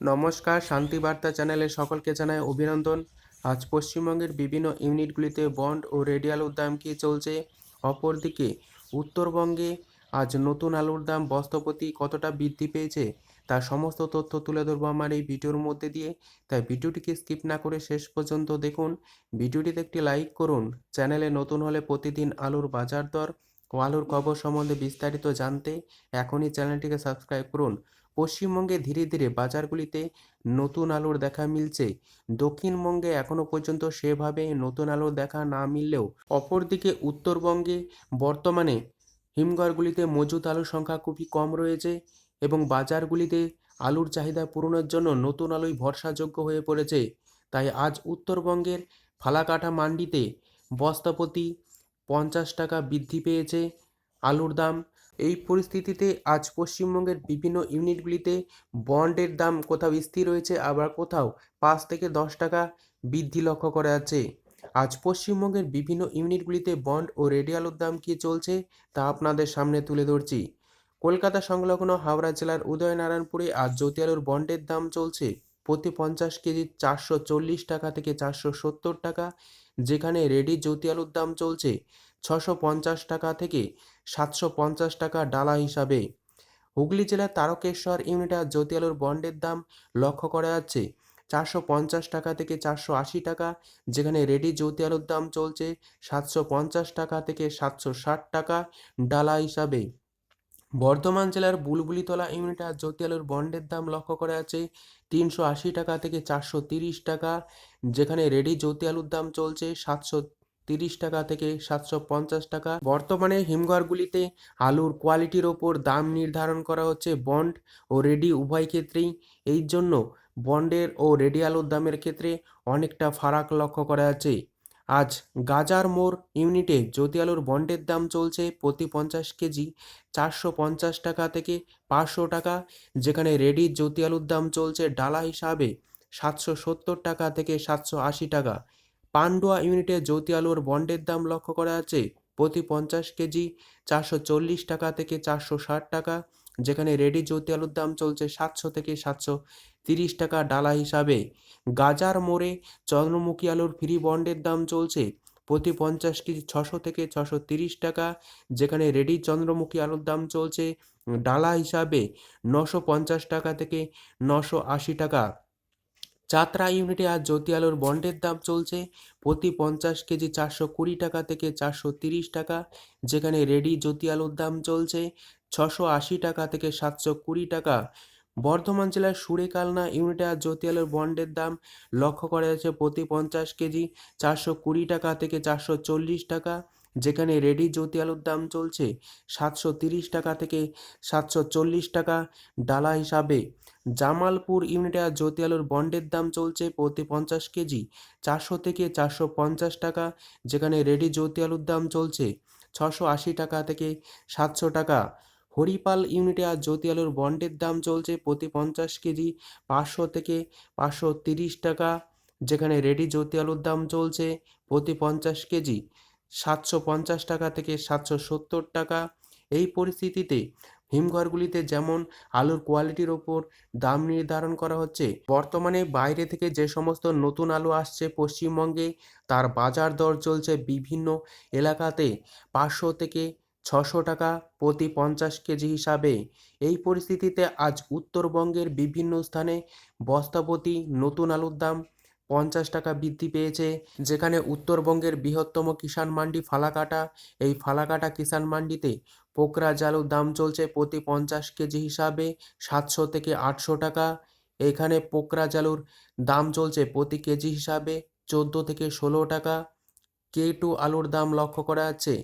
নমস্কার শান্তিবার্তা চ্যানেলে সকলকে জানায় অভিনন্দন। আজ পশ্চিমবঙ্গের বিভিন্ন ইউনিটগুলিতে বন্ড ও রেডিয়াল দাম কী চলছে? অপরদিকে, উত্তরবঙ্গে আজ নতুন আলুর দাম বস্তাপ্রতি কতটা বৃদ্ধি পেয়েছে? তার সমস্ত তথ্য তুলে ধরবো আমার এই ভিডিওর মধ্যে দিয়ে। তাই ভিডিওটিকে স্কিপ না করে শেষ পর্যন্ত দেখুন। ভিডিওটিতে একটি লাইক করুন। চ্যানেলে নতুন হলে প্রতিদিন আলুর বাজার দর ও আলুর খবর সম্বন্ধে বিস্তারিত জানতে এখনই চ্যানেলটিকে সাবস্ক্রাইব করুন। পশ্চিমবঙ্গে ধীরে ধীরে বাজারগুলিতে নতুন আলুর দেখা মিলছে। দক্ষিণবঙ্গে এখনও পর্যন্ত সেভাবে নতুন আলুর দেখা না মিললেও অপরদিকে উত্তরবঙ্গে বর্তমানে হিমঘরগুলিতে মজুত আলুর সংখ্যা খুবই কম রয়েছে এবং বাজারগুলিতে আলুর চাহিদা পূরণের জন্য নতুন আলুই ভরসাযোগ্য হয়ে পড়েছে। তাই আজ উত্তরবঙ্গের ফালাকাটা মান্ডিতে বস্তাপ্রতি পঞ্চাশ টাকা বৃদ্ধি পেয়েছে। আলুর দাম এই পরিস্থিতিতে আজ পশ্চিমবঙ্গের বিভিন্ন ইউনিটগুলিতে বন্ডের দাম কোথাও স্থির রয়েছে, আবার কোথাও পাঁচ থেকে দশ টাকা বৃদ্ধি লক্ষ্য করা যাচ্ছে। আজ পশ্চিমবঙ্গের বিভিন্ন ইউনিটগুলিতে বন্ড ও রেডিয়ালোর দাম কী চলছে, তা আপনাদের সামনে তুলে ধরছি। কলকাতা সংলগ্ন হাওড়া জেলার উদয়নারায়ণপুরে আজ জ্যোতি বন্ডের দাম চলছে প্রতি পঞ্চাশ কেজি চারশো চল্লিশ টাকা থেকে চারশো সত্তর টাকা, যেখানে রেডি জ্যোতি দাম চলছে ছশো পঞ্চাশ টাকা থেকে সাতশো পঞ্চাশ টাকা ডালা হিসাবে। হুগলি জেলার তারকেশ্বর ইউনিটে আজ জ্যোতি আলুর বন্ডের দাম লক্ষ্য করা যাচ্ছে। চারশো পঞ্চাশ টাকা থেকে চারশো আশি টাকা, যেখানে রেডি জ্যোতি আলুর দাম চলছে সাতশো পঞ্চাশ টাকা থেকে সাতশো ষাট টাকা ডালা হিসাবে। বর্ধমান জেলার বুলবুলিতলা ইউনিটে আজ জ্যোতি আলুর বন্ডের দাম লক্ষ্য করা আছে তিনশো আশি টাকা থেকে চারশো তিরিশ টাকা, যেখানে রেডি জ্যোতি আলুর দাম চলছে সাতশো তিরিশ টাকা থেকে সাতশো পঞ্চাশ টাকা। বর্তমানে হিমঘরগুলিতে আলুর কোয়ালিটির ওপর দাম নির্ধারণ করা হচ্ছে বন্ড ও রেডি উভয় ক্ষেত্রেই। এই জন্য বন্ডের ও রেডি আলুর দামের ক্ষেত্রে অনেকটা ফারাক লক্ষ্য করা যাচ্ছে। আজ গাজার মোড় ইউনিটে জ্যোতি আলুর বন্ডের দাম চলছে প্রতি পঞ্চাশ কেজি চারশো পঞ্চাশ টাকা থেকে পাঁচশো টাকা, যেখানে রেডি জ্যোতি আলুর দাম চলছে ডালা হিসাবে সাতশো সত্তর টাকা থেকে সাতশো আশি টাকা। পান্ডুয়া ইউনিটে জ্যোতি আলুর বন্ডের দাম লক্ষ্য করা আছে। প্রতি পঞ্চাশ কেজি চারশো চল্লিশ টাকা থেকে চারশো ষাট টাকা, যেখানে রেডি জ্যোতি আলুর দাম চলছে সাতশো থেকে সাতশো তিরিশ টাকা ডালা হিসাবে। গাজার মোড়ে চন্দ্রমুখী আলুর ফ্রি বন্ডের দাম চলছে প্রতি পঞ্চাশ কেজি ছশো থেকে ছশো তিরিশ টাকা, যেখানে রেডি চন্দ্রমুখী আলুর দাম চলছে ডালা হিসাবে নশো পঞ্চাশ টাকা থেকে নশো আশি টাকা। চাতরা ইউনিটে আজ জ্যোতি আলুর বন্ডের দাম চলছে। প্রতি পঞ্চাশ কেজি চারশো কুড়ি টাকা থেকে চারশো তিরিশ টাকা, যেখানে রেডি জ্যোতি আলুর দাম চলছে ছশো আশি টাকা থেকে সাতশো কুড়ি টাকা। বর্ধমান জেলার সুরেকালনা ইউনিটে আজ জ্যোতি আলুর বন্ডের দাম লক্ষ্য করা যাচ্ছে প্রতি পঞ্চাশ কেজি চারশো কুড়ি টাকা থেকে চারশো চল্লিশ টাকা। যেখানে রেডি জ্যোতি আলুর দাম চলছে সাতশো তিরিশ টাকা থেকে সাতশো চল্লিশ টাকা ডালা হিসাবে। জামালপুর ইউনিটে জ্যোতি আলুর বন্ডের দাম চলছে প্রতি পঞ্চাশ কেজি চারশো থেকে চারশো পঞ্চাশ টাকা, যেখানে রেডি জ্যোতি আলুর দাম চলছে ছশো আশি টাকা থেকে সাতশো টাকা। হরিপাল ইউনিটে আজ জ্যোতি আলুর বন্ডের দাম চলছে প্রতি পঞ্চাশ কেজি পাঁচশো থেকে পাঁচশো তিরিশ টাকা, যেখানে রেডি জ্যোতি আলুর দাম চলছে প্রতি পঞ্চাশ কেজি। সাতশো পঞ্চাশ টাকা থেকে সাতশো সত্তর টাকা। এই পরিস্থিতিতে হিমঘরগুলিতে যেমন আলুর কোয়ালিটির ওপর দাম নির্ধারণ করা হচ্ছে, বর্তমানে বাইরে থেকে যে সমস্ত নতুন আলু আসছে পশ্চিমবঙ্গে, তার বাজার দর চলছে বিভিন্ন এলাকাতে পাঁচশো থেকে ছশো টাকা প্রতি পঞ্চাশ কেজি হিসাবে। এই পরিস্থিতিতে আজ উত্তরবঙ্গের বিভিন্ন স্থানে বস্তাপতি নতুন আলুর দাম পঞ্চাশ টাকা বৃদ্ধি পেয়েছে। যেখানে উত্তরবঙ্গের বৃহত্তম কিষাণ মান্ডি ফালাকাটা, এই ফালাকাটা কিষাণ মান্ডিতে পোকরা জালুর দাম চলছে প্রতি পঞ্চাশ কেজি হিসাবে সাতশো থেকে আটশো টাকা। এখানে পোকরা জালুর দাম চলছে প্রতি কেজি হিসাবে চোদ্দ থেকে ষোলো টাকা। কে টু আলুর দাম লক্ষ্য করা যাচ্ছে?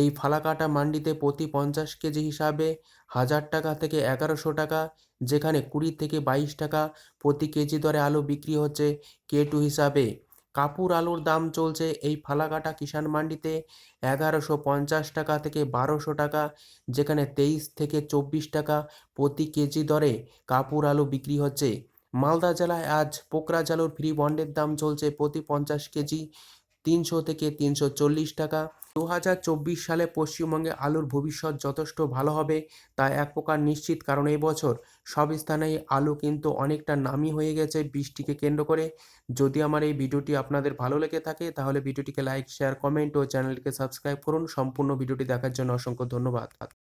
এই ফালাকাটা মান্ডিতে প্রতি পঞ্চাশ কেজি হিসাবে হাজার টাকা থেকে এগারোশো টাকা, যেখানে কুড়ি থেকে বাইশ টাকা প্রতি কেজি দরে আলু বিক্রি হচ্ছে কে টু হিসাবে। কাপুর আলুর দাম চলছে এই ফালাকাটা কিষাণ মান্ডিতে এগারোশো পঞ্চাশ টাকা থেকে বারোশো টাকা, যেখানে তেইশ থেকে চব্বিশ টাকা প্রতি কেজি দরে কাপুর আলু বিক্রি হচ্ছে। মালদা জেলায় আজ পোকরা আলুর ফ্রি বন্ডের দাম চলছে প্রতি পঞ্চাশ কেজি তিনশো থেকে তিনশো চল্লিশ টাকা। দু হাজার চব্বিশ সালে পশ্চিমবঙ্গে আলুর ভবিষ্যৎ যথেষ্ট ভালো হবে তা এক প্রকার নিশ্চিত কারণ এই বছর সব স্থানেই আলু কিন্তু অনেকটা নামি হয়ে গেছে বৃষ্টিকে কেন্দ্র করে। যদি আমার এই ভিডিওটি আপনাদের ভালো লেগে থাকে তাহলে ভিডিওটিকে লাইক, শেয়ার, কমেন্ট ও চ্যানেলটিকে সাবস্ক্রাইব করুন। সম্পূর্ণ ভিডিওটি দেখার জন্য অসংখ্য ধন্যবাদ।